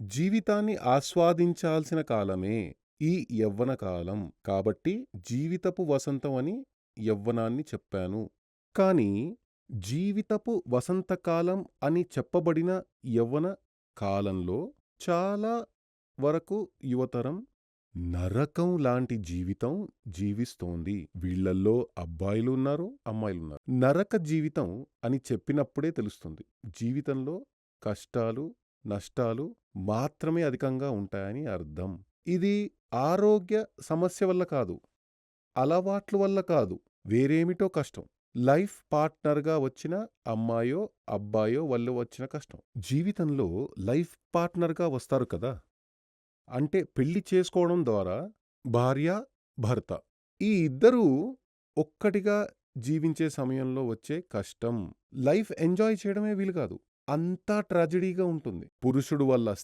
జీవితాన్ని ఆస్వాదించాల్సిన కాలమే ఈ యవ్వన కాలం. కాబట్టి జీవితపు వసంతం అని యవ్వనాన్ని చెప్పాను. కానీ జీవితపు వసంతకాలం అని చెప్పబడిన యవ్వన కాలంలో చాలా వరకు యువతరం నరకం లాంటి జీవితం జీవిస్తోంది. వీళ్ళల్లో అబ్బాయిలు ఉన్నారు, అమ్మాయిలున్నారు. నరక జీవితం అని చెప్పినప్పుడే తెలుస్తుంది. జీవితంలో కష్టాలు, నష్టాలు మాత్రమే అధికంగా ఉంటాయని అర్థం. ఇది ఆరోగ్య సమస్య వల్ల కాదు. అలవాట్ల వల్ల కాదు. వేరేమిటో కష్టం. లైఫ్ పార్ట్నర్‌గా వచ్చిన అమ్మాయో, అబ్బాయో వల్ల వచ్చిన కష్టం. జీవితంలో లైఫ్ పార్ట్నర్‌గా వస్తారు కదా! అంటే పెళ్ళి చేసుకోవడం ద్వారా భార్య, భర్త ఈ ఇద్దరూ ఒక్కటిగా జీవించే సమయంలో వచ్చే కష్టం. లైఫ్ ఎంజాయ్ చేయడమే వీలు కాదు. అంతా ట్రాజడీగా ఉంటుంది. పురుషుడు వల్ల